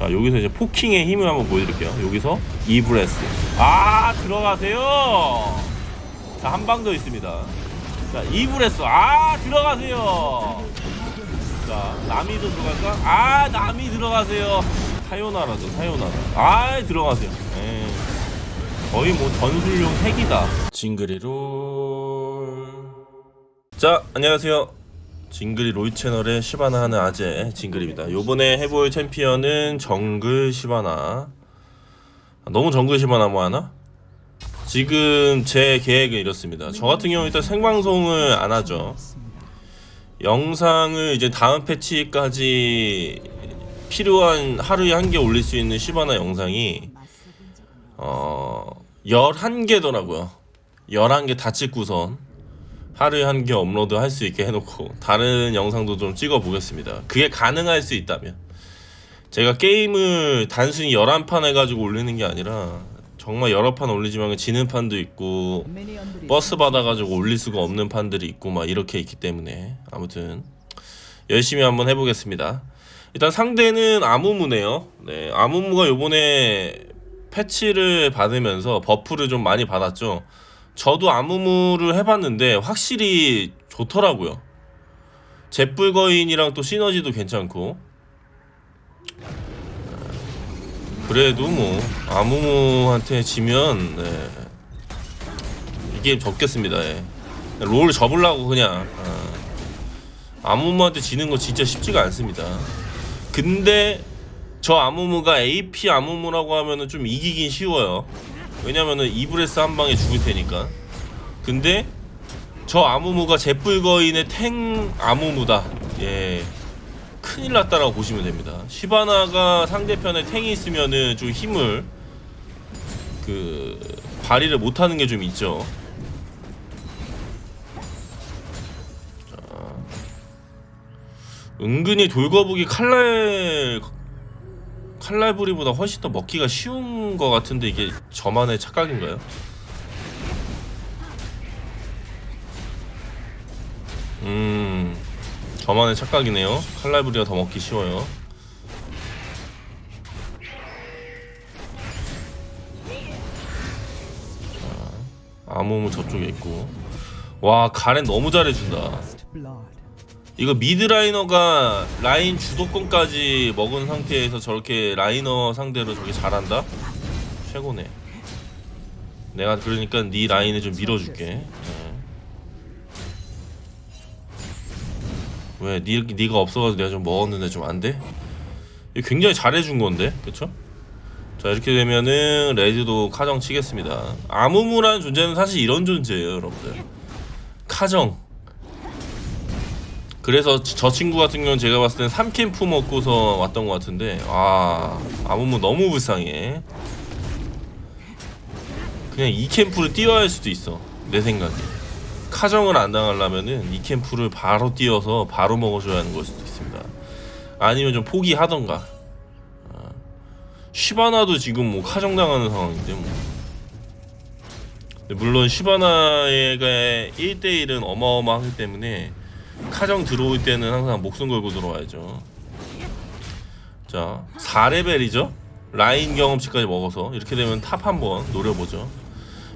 자 여기서 이제 포킹의 힘을 한번 보여드릴게요. 여기서 이브레스. 아 들어가세요! 자 한 방 더 있습니다. 자 이브레스. 아 들어가세요! 자 남이도 들어갈까? 아 남이 들어가세요! 사요나라죠 사요나라. 아 들어가세요. 예. 거의 뭐 전술용 핵이다. 징그리롤. 자 안녕하세요 징그리 로이 채널의 시바나 하는 아재 징그리입니다. 요번에 해볼 챔피언은 정글 시바나. 아, 너무 정글 시바나 뭐 하나? 지금 제 계획은 이렇습니다. 저 같은 경우 일단 생방송을 안 하죠. 영상을 이제 다음 패치까지 필요한 하루에 한 개 올릴 수 있는 시바나 영상이 어 11개더라고요. 11개 다 찍고선 하루에 한 개 업로드 할 수 있게 해놓고 다른 영상도 좀 찍어 보겠습니다 그게 가능할 수 있다면 제가 게임을 단순히 11판 해가지고 올리는 게 아니라 정말 여러 판 올리지만 지는 판도 있고 버스 받아가지고 올릴 수가 없는 판들이 있고 막 이렇게 있기 때문에 아무튼 열심히 한번 해보겠습니다. 일단 상대는 아무무네요. 네, 아무무가 요번에 패치를 받으면서 버프를 좀 많이 받았죠. 저도 아무무를 해봤는데 확실히 좋더라고요. 잿불거인이랑 또 시너지도 괜찮고 그래도 뭐 아무무한테 지면 네. 이 게임 접겠습니다. 예. 롤 접으려고 그냥 아. 아무무한테 지는 거 진짜 쉽지가 않습니다. 근데 저 아무무가 AP 아무무라고 하면은 좀 이기긴 쉬워요. 왜냐면은 이브레스 한 방에 죽을 테니까. 근데 저 아무무가 제뿔거인의 탱 아무무다. 예. 큰일 났다라고 보시면 됩니다. 시바나가 상대편에 탱이 있으면은 좀 힘을 그 발휘를 못하는 게 좀 있죠. 은근히 돌거북이 칼날 칼날부리보다 훨씬 더 먹기가 쉬운 것 같은데 이게 저만의 착각인가요? 음 저만의 착각이네요. 칼날부리가 더 먹기 쉬워요. 자, 아무무 저쪽에 있고. 와 가렌 너무 잘해준다 이거 미드라이너가 라인 주도권까지 먹은 상태에서 저렇게 라이너 상대로 저게 잘한다? 최고네 내가 그러니까 네 라인을 좀 밀어줄게 네. 왜 니, 니가 없어가지고 내가 좀 먹었는데 좀 안 돼? 이거 굉장히 잘해준 건데 그쵸? 자 이렇게 되면은 레드도 카정 치겠습니다 아무무라는 존재는 사실 이런 존재예요 여러분들 카정 그래서 저 친구 같은 경우는 제가 봤을 땐 3캠프 먹고서 왔던 것 같은데 아 아무무 너무 불쌍해. 그냥 2캠프를 띄워야 할 수도 있어 내 생각에. 카정을 안 당하려면은 2캠프를 바로 띄워서 바로 먹어줘야 하는 걸 수도 있습니다. 아니면 좀 포기하던가. 아, 시바나도 지금 뭐 카정 당하는 상황인데 뭐. 물론 시바나가 1대1은 어마어마하기 때문에 카정 들어올 때는 항상 목숨 걸고 들어와야죠. 자, 4레벨이죠? 라인 경험치까지 먹어서 이렇게 되면 탑 한번 노려보죠.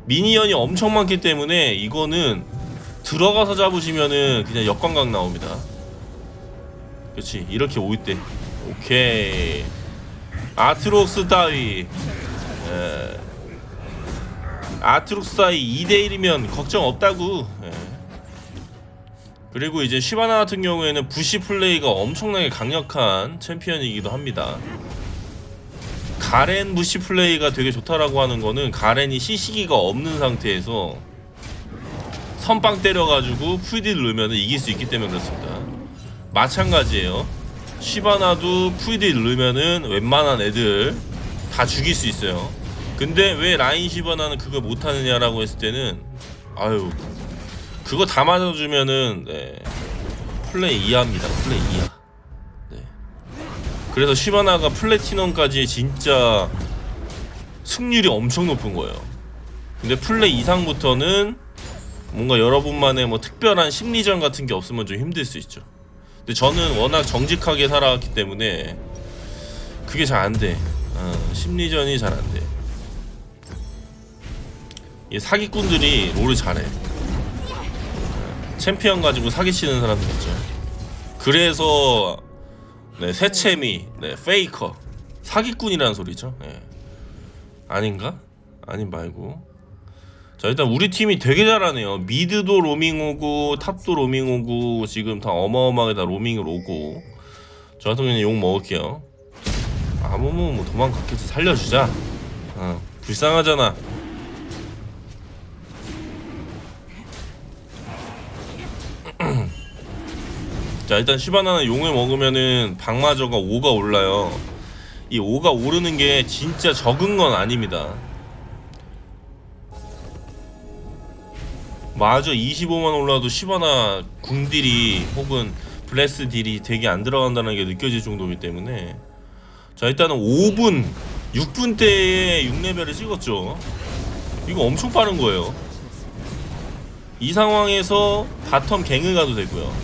미니언이 엄청 많기 때문에 이거는 들어가서 잡으시면은 그냥 역광각 나옵니다. 그렇지 이렇게 올 때. 오케이. 아트록스 따위. 에. 아트록스 따위 2대1이면 걱정 없다고. 에. 그리고 이제 시바나 같은 경우에는 부시 플레이가 엄청나게 강력한 챔피언이기도 합니다. 가렌 부시 플레이가 되게 좋다라고 하는 거는 가렌이 CC기가 없는 상태에서 선빵 때려가지고 풀딜 넣으면 이길 수 있기 때문에 그렇습니다. 마찬가지예요. 시바나도 풀딜 넣으면은 웬만한 애들 다 죽일 수 있어요. 근데 왜 라인 시바나는 그걸 못하느냐라고 했을 때는 아유 그거 다 맞아주면은 네, 플레이 이하입니다. 플레이 이하. 네. 그래서 시바나가 플래티넘까지 진짜 승률이 엄청 높은 거예요. 근데 플레이 이상부터는 뭔가 여러분만의 뭐 특별한 심리전 같은 게 없으면 좀 힘들 수 있죠. 근데 저는 워낙 정직하게 살아왔기 때문에 그게 잘 안 돼. 어, 심리전이 잘 안 돼. 이 사기꾼들이 롤을 잘해. 어, 챔피언 가지고 사기치는 사람들 있죠. 그래서 네, 새채미, 네, 페이커, 사기꾼이라는 소리죠. 예. 아닌가? 아닌 말고. 자 일단 우리 팀이 되게 잘하네요. 미드도 로밍 오고 탑도 로밍 오고 지금 다 어마어마하게 다 로밍을 오고. 저 같은 경우는 욕 먹을게요. 아무무 뭐 도망갔겠지 살려주자. 어, 불쌍하잖아. 자 일단 시바나는 용을 먹으면은 방마저가 5가 올라요. 이 5가 오르는 게 진짜 적은 건 아닙니다. 마저 25만 올라도 시바나 궁딜이 혹은 블레스 딜이 되게 안 들어간다는 게 느껴질 정도이기 때문에 자 일단은 5분 6분 때에 6레벨을 찍었죠 이거 엄청 빠른 거예요 이 상황에서 바텀 갱을 가도 되고요.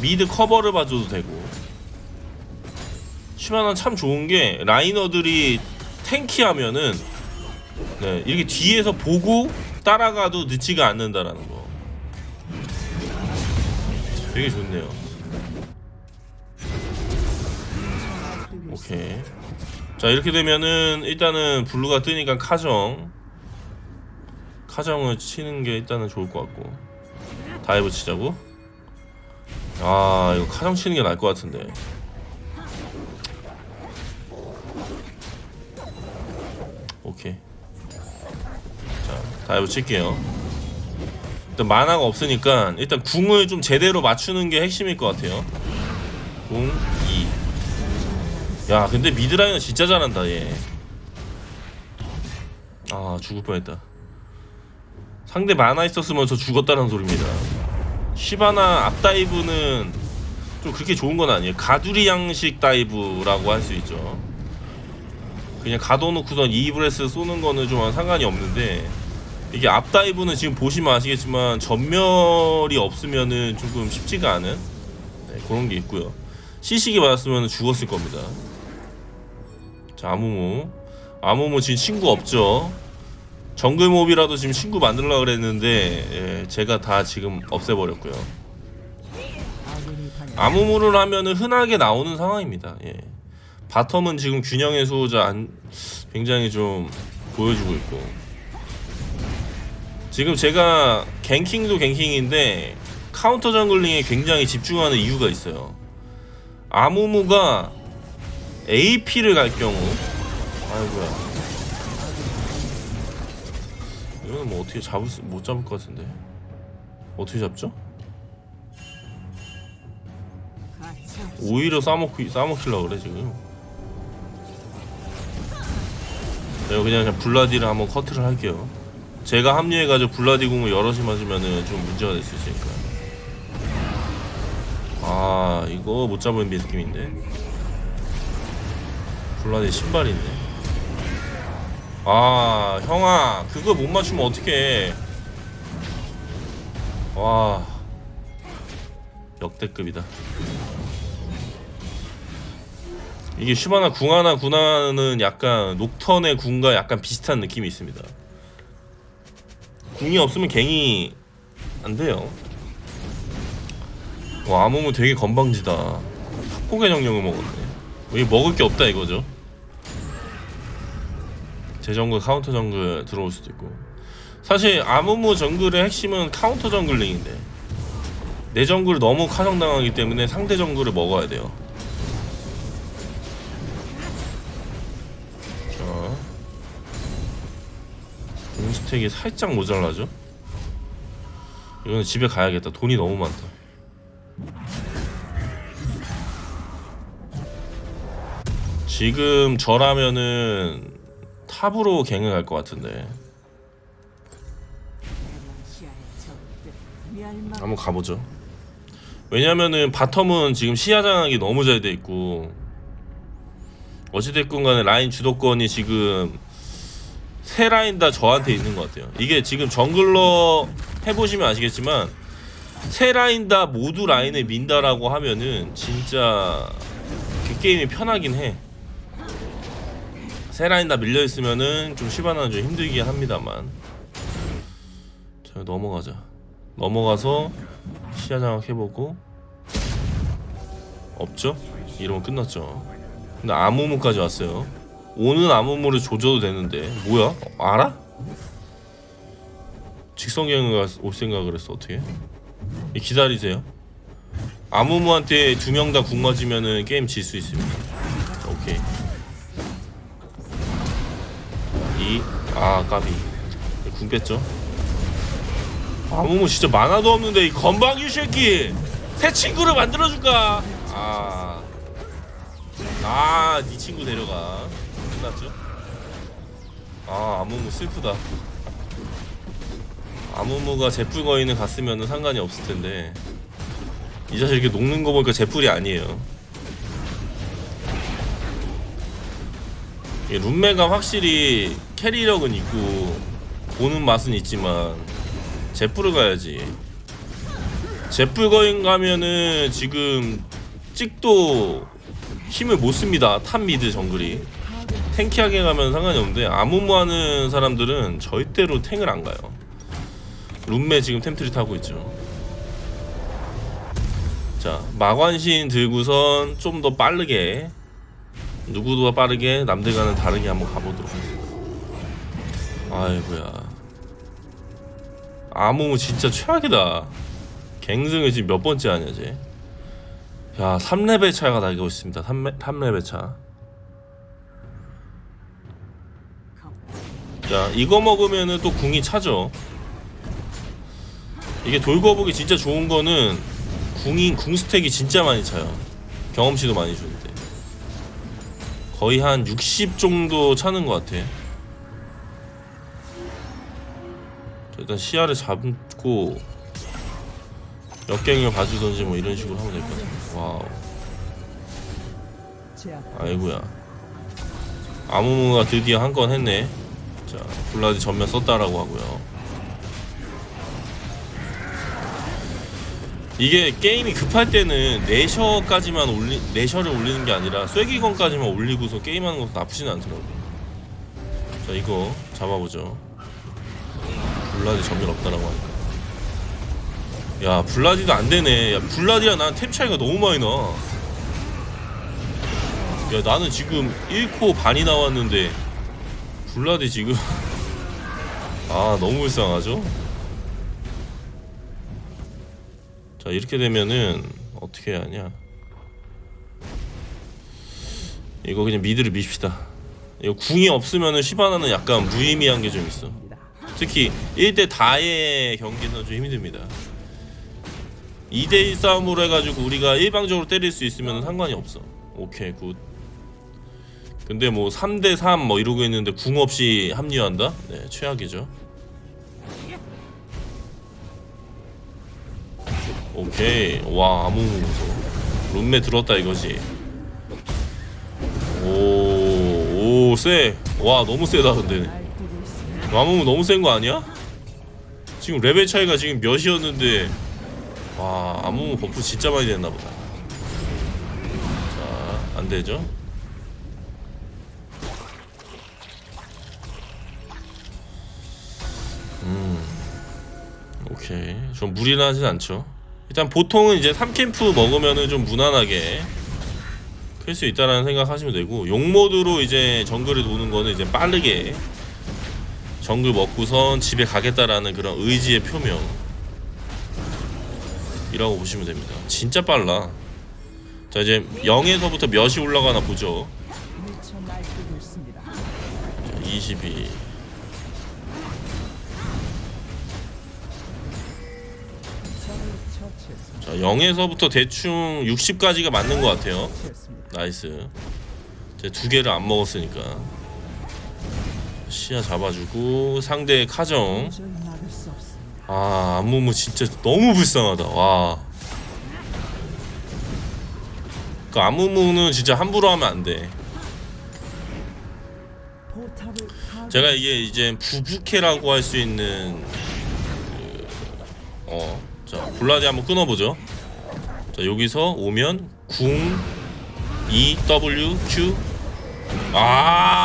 미드 커버를 봐줘도 되고. 시바나는 참 좋은 게 라이너들이 탱키하면은 네, 이렇게 뒤에서 보고 따라가도 늦지가 않는다라는 거. 되게 좋네요. 오케이. 자 이렇게 되면은 일단은 블루가 뜨니까 카정 카정을 치는 게 일단은 좋을 것 같고 다이브 치자고 아 이거 카정 치는 게 나을 것 같은데 오케이 자 다이브 칠게요 일단 만화가 없으니까 일단 궁을 좀 제대로 맞추는 게 핵심일 것 같아요 궁 2. 야 근데 미드라인은 진짜 잘한다 얘. 아 죽을 뻔했다. 상대 만화 있었으면 저 죽었다는 소리입니다. 시바나 앞 다이브는 좀 그렇게 좋은 건 아니에요. 가두리 양식 다이브라고 할 수 있죠. 그냥 가둬놓고선 이브레스 쏘는 거는 좀 상관이 없는데 이게 앞 다이브는 지금 보시면 아시겠지만 전멸이 없으면은 조금 쉽지가 않은 네, 그런 게 있고요. 시식이 맞았으면 죽었을 겁니다. 자 아무무 아무무 지금 친구 없죠. 정글몹이라도 지금 친구 만들려고 그랬는데 예, 제가 다 지금 없애버렸고요. 아무무를 하면은 흔하게 나오는 상황입니다. 예. 바텀은 지금 균형의 수호자 안, 굉장히 좀 보여주고 있고 지금 제가 갱킹도 갱킹인데 카운터 정글링에 굉장히 집중하는 이유가 있어요. 아무무가 AP를 갈 경우 아이고야 어떻게 잡을 수, 못 잡을 것 같은데. 어떻게 잡죠? 오히려 싸먹기 싸먹히려 그래 지금. 내가 그냥, 그냥 블라디를 한번 커트를 할게요. 제가 합류해가지고 블라디 궁을 여럿이 맞으면은 좀 문제가 될 수 있으니까. 아 이거 못 잡은 느낌인데. 블라디 신발 있네 아 형아 그거 못 맞추면 어떡해. 와. 역대급이다. 이게 슈바나 궁하나 구나는 약간 녹턴의 궁과 약간 비슷한 느낌이 있습니다. 궁이 없으면 갱이 안 돼요. 와 아무무 되게 건방지다. 합곡의 정령을 먹었네. 여기 먹을 게 없다 이거죠 제 정글 카운터 정글 들어올 수도 있고. 사실 아무무 정글의 핵심은 카운터 정글링인데 내 정글을 너무 카정당하기 때문에 상대 정글을 먹어야 돼요. 자 공스택이 살짝 모자라죠? 이거는 집에 가야겠다. 돈이 너무 많다. 지금 저라면은 탑으로 갱을 갈 것 같은데. 한번 가보죠. 왜냐면은 바텀은 지금 시야장악이 너무 잘 돼 있고 어찌됐건 간에 라인 주도권이 지금 세 라인 다 저한테 있는 것 같아요. 이게 지금 정글러 해보시면 아시겠지만 세 라인 다 모두 라인을 민다라고 하면은 진짜 그 게임이 편하긴 해 세 라인 다 밀려 있으면은 좀 시바나는 좀 힘들긴 합니다만. 자 넘어가자. 넘어가서 시야 장악해보고 없죠? 이러면 끝났죠. 근데 아무무까지 왔어요. 오는 아무무를 조져도 되는데 뭐야? 알아? 직성경가 올 생각을 했어 어떻게? 기다리세요. 아무무한테 두 명 다 궁 맞으면은 게임 질 수 있습니다. 오케이. 이아 까비 궁 뺐죠. 아무무 진짜 만화도 없는데 이 건방유 새끼 새 친구를 만들어줄까? 아, 아, 네 친구 데려가. 끝났죠? 아, 아무무 슬프다. 아무무가 제풀 거인을 갔으면 상관이 없을 텐데 이 자식 이렇게 녹는 거 보니까 제풀이 아니에요. 이 룸메가 확실히 캐리력은 있고 보는 맛은 있지만 제풀을 가야지. 제풀거인 가면은 지금 찍도 힘을 못 씁니다. 탑 미드 정글이 탱키하게 가면 상관이 없는데 아무무 하는 사람들은 절대로 탱을 안 가요. 룸메 지금 템트리 타고 있죠. 자 마관신 들고선 좀 더 빠르게 누구보다 빠르게 남들과는 다르게 한번 가보도록 하겠습니다. 아이고야. 아무무 진짜 최악이다. 갱승을 지금 몇 번째 하냐 쟤. 야 3레벨 차가 나고 있습니다. 3레, 3레벨 차. 자 이거 먹으면은 또 궁이 차죠. 이게 돌거북이 진짜 좋은 거는 궁이 궁 스택이 진짜 많이 차요. 경험치도 많이 주는데 거의 한 60 정도 차는 것 같아. 자, 일단 시야를 잡고 역갱을 봐주던지 뭐 이런 식으로 하면 될 것 같아. 와우. 아이고야. 아무무가 드디어 한 건 했네. 자, 블라디 전면 썼다라고 하고요. 이게 게임이 급할 때는 내셔까지만 올리 내셔를 올리는 게 아니라 쐐기건까지만 올리고서 게임하는 것도 나쁘진 않더라고. 자 이거 잡아보죠. 블라디 전면 없다라고 하니까. 야 블라디도 안 되네. 야 블라디랑 나는 템 차이가 너무 많이 나. 야 나는 지금 1코 반이 나왔는데 블라디 지금 아 너무 불쌍하죠? 자 이렇게 되면은 어떻게 해야 하냐? 이거 그냥 미드를 밉시다. 이거 궁이 없으면은 시바나는 약간 무의미한 게 좀 있어. 특히 1대 다의 경기는 좀 힘듭니다. 2대1 싸움으로 해가지고 우리가 일방적으로 때릴 수 있으면 상관이 없어. 오케이 굿. 근데 뭐 3대3 뭐 이러고 있는데 궁 없이 합류한다? 네 최악이죠 오케이. 와 아무 룸메 들었다 이거지. 오오쎄와 너무 세다 근데. 아무 너무 센 거 아니야? 지금 레벨 차이가 지금 몇이었는데. 와 아무 버프 진짜 많이 됐나 보다. 자 안되죠? 음 오케이. 좀 무리하진 않죠 일단 보통은 이제 3캠프 먹으면은 좀 무난하게 클 수 있다라는 생각 하시면 되고 용모드로 이제 정글을 도는 거는 이제 빠르게 정글 먹고선 집에 가겠다라는 그런 의지의 표명. 이라고 보시면 됩니다. 진짜 빨라. 자 이제 0에서부터 몇이 올라가나 보죠. 자, 22 자 0에서부터 대충 60까지가 맞는 것 같아요. 나이스. 이제 두 개를 안 먹었으니까. 시야 잡아주고 상대의 카정. 아 안무무 진짜 너무 불쌍하다. 와. 그 안무무는 진짜 함부로 하면 안 돼. 제가 이게 이제 부부캐라고 할 수 있는 그, 어, 자 블라디 한번 끊어보죠. 자 여기서 오면 궁 E W Q. 아!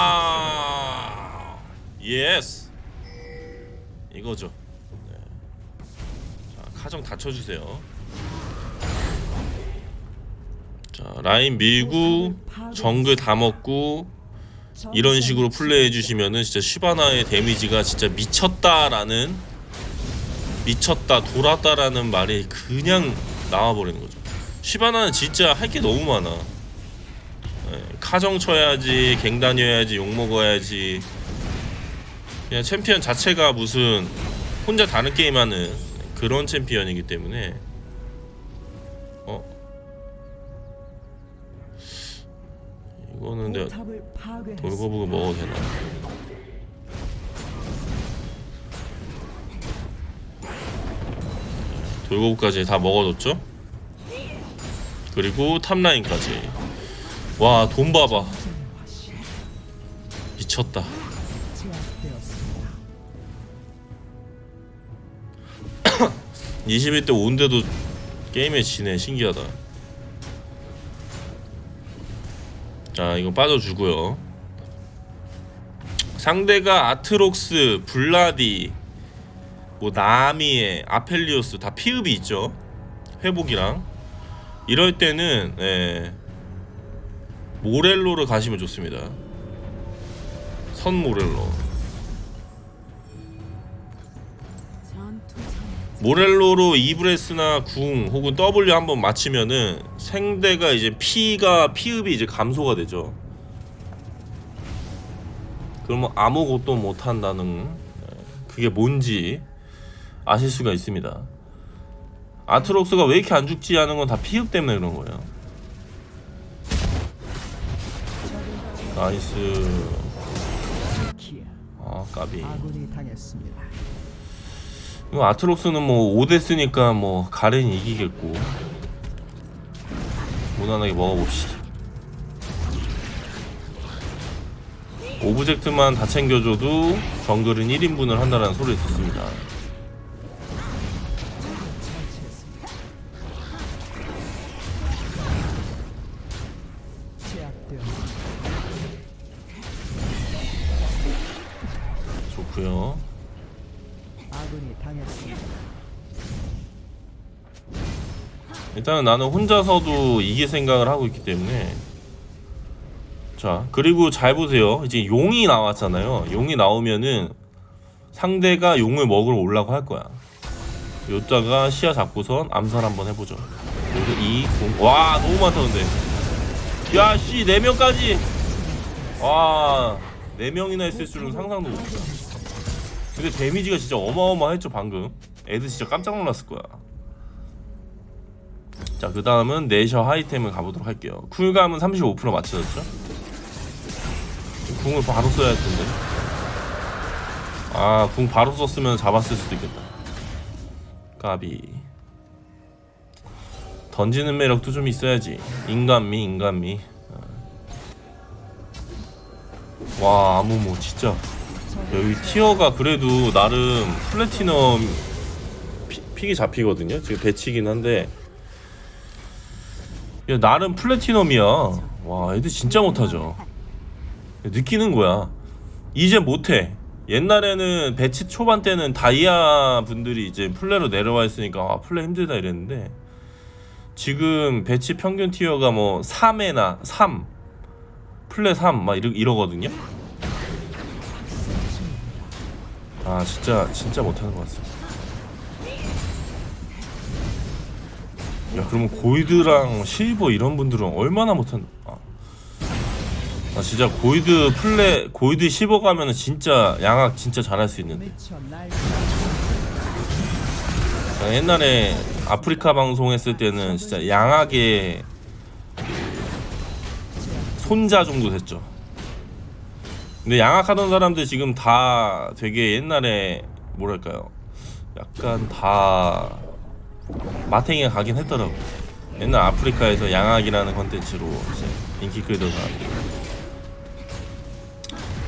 패스 이거죠. 네. 자 카정 닫혀주세요. 자 라인 밀고 정글 다 먹고 이런 식으로 플레이해 주시면은 진짜 슈바나의 데미지가 진짜 미쳤다라는 미쳤다 돌았다라는 말이 그냥 나와버리는 거죠. 슈바나는 진짜 할 게 너무 많아. 예, 카정 쳐야지, 갱 다녀야지, 욕 먹어야지. 그냥 챔피언 자체가 무슨 혼자 다른 게임하는 그런 챔피언이기 때문에 어 이거는 내가 돌거북을 먹어도 되나? 돌거북까지 다 먹어뒀죠? 그리고 탑라인까지. 와 돈 봐봐. 미쳤다. 21대 5인데도 게임에 지네. 신기하다. 자 이거 빠져주고요. 상대가 아트록스, 블라디, 뭐 나미에, 아펠리오스 다 피읍이 있죠. 회복이랑. 이럴 때는 예, 모렐로를 가시면 좋습니다. 선 모렐로. 모렐로로 이브레스나 궁 혹은 W 한번 맞히면은 생대가 이제 피가 피읍이 이제 감소가 되죠. 그러면 아무것도 못 한다는 그게 뭔지 아실 수가 있습니다. 아트록스가 왜 이렇게 안 죽지 하는 건 다 피읍 때문에 그런 거예요. 나이스. 아 까비. 이거 아트록스는 뭐 5대 쓰니까 뭐 가렌이 이기겠고 무난하게 먹어봅시다 오브젝트만 다 챙겨줘도 정글은 1인분을 한다는 소리를 듣습니다. 좋고요. 아군이 당했습니다. 일단은 나는 혼자서도 이길 생각을 하고 있기 때문에. 자 그리고 잘 보세요. 이제 용이 나왔잖아요. 용이 나오면은 상대가 용을 먹으러 올라고 할 거야. 요자가 시야 잡고선 암살 한번 해보죠. 그래서 2, 0, 와 너무 많다 근데. 야씨 4명까지. 와 4명이나 있을 줄은 상상도 못했다 근데 데미지가 진짜 어마어마했죠 방금 애들 진짜 깜짝 놀랐을 거야 자, 그 다음은 내셔 하이템을 가보도록 할게요. 쿨감은 35% 맞춰졌죠? 궁을 바로 써야 할 텐데. 아, 궁 바로 썼으면 잡았을 수도 있겠다. 까비. 던지는 매력도 좀 있어야지. 인간미, 인간미. 어. 와, 아무모 진짜. 여기 티어가 그래도 나름 플래티넘 피, 픽이 잡히거든요. 지금 배치긴 한데. 야, 나름 플래티넘이야. 와, 애들 진짜 못하죠. 느끼는 거야. 이제 못해. 옛날에는 배치 초반 때는 다이아 분들이 이제 플레로 내려와 있으니까 아, 플레 힘들다 이랬는데 지금 배치 평균 티어가 뭐 3에나 3, 플레 3 막 이러, 이러거든요. 아 진짜 진짜 못하는 것 같습니다. 야 그러면 골드랑 실버 이런 분들은 얼마나 못한 아, 아 진짜 골드 플레 골드 실버 가면은 진짜 양악 진짜 잘할 수 있는데. 옛날에 아프리카 방송 했을 때는 진짜 양악의 그 손자 정도 됐죠 근데 양악하던 사람들 지금 다 되게 옛날에 뭐랄까요 약간 다 마탱이가 가긴 했더라고. 옛날 아프리카에서 양악이라는 컨텐츠로 이제 인기 끌던 사람들.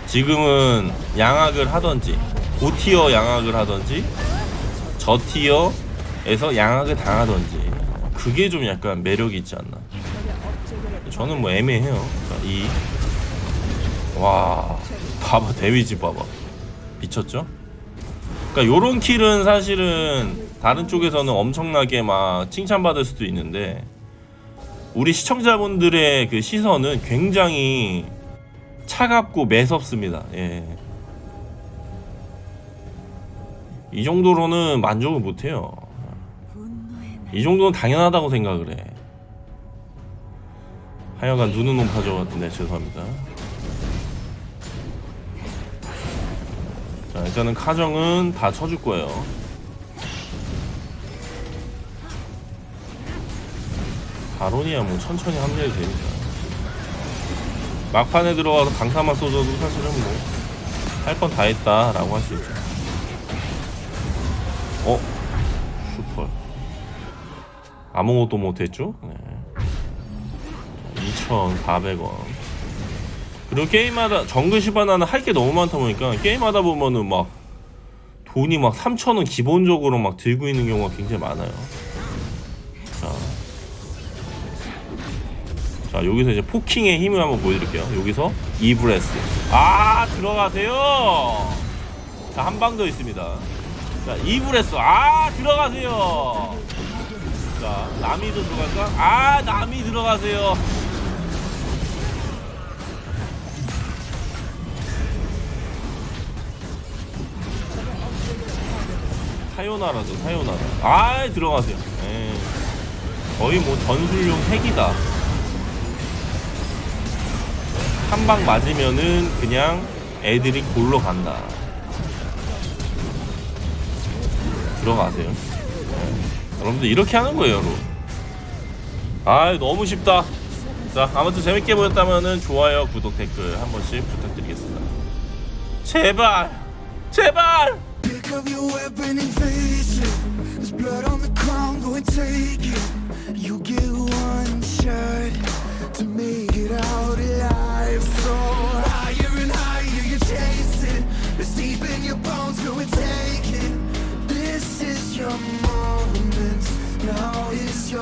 지금은 양악을 하던지 고티어 양악을 하던지 저티어에서 양악을 당하던지 그게 좀 약간 매력이 있지 않나. 저는 뭐 애매해요. 자, 이 와, 봐봐 데미지 봐봐. 미쳤죠? 그러니까 요런 킬은 사실은 다른 쪽에서는 엄청나게 막 칭찬받을 수도 있는데 우리 시청자분들의 그 시선은 굉장히 차갑고 매섭습니다. 예. 이 정도로는 만족을 못 해요. 이 정도는 당연하다고 생각을 해. 하여간 눈은 높아져 같은데 죄송합니다. 자 일단은 카정은 다 쳐줄 거예요. 바론이야 뭐 천천히 합류해도 되니까. 막판에 들어가서 강타만 쏘줘도 사실은 뭐 할 건 다 했다라고 할 수 있죠. 어? 슈퍼. 아무것도 못했죠? 네. 2,400원. 그리고 게임마다 정글 시바나는 할 게 너무 많다 보니까 게임하다 보면은 막 돈이 막 3,000원 기본적으로 막 들고 있는 경우가 굉장히 많아요. 자. 자, 여기서 이제 포킹의 힘을 한번 보여드릴게요. 여기서 이브레스. 아, 들어가세요! 자, 한 방 더 있습니다. 자, 이브레스. 아, 들어가세요! 자, 남이도 들어갈까? 아, 남이 들어가세요. 사요나라죠, 사요나라. 아, 들어가세요. 에 거의 뭐 전술용 핵이다. 한 방 맞으면은 그냥 애들이 골로 간다. 들어가세요. 네. 여러분들 이렇게 하는 거예요, 여러분. 아, 너무 쉽다. 자, 아무튼 재밌게 보셨다면은 좋아요, 구독, 댓글 한 번씩 부탁드리겠습니다. 제발, 제발. Of your weapon and There's blood on the ground, go and take it. You get one shot to make it out alive. So higher and higher you're chasing. It's deep in your bones, go and take it. This is your moment, now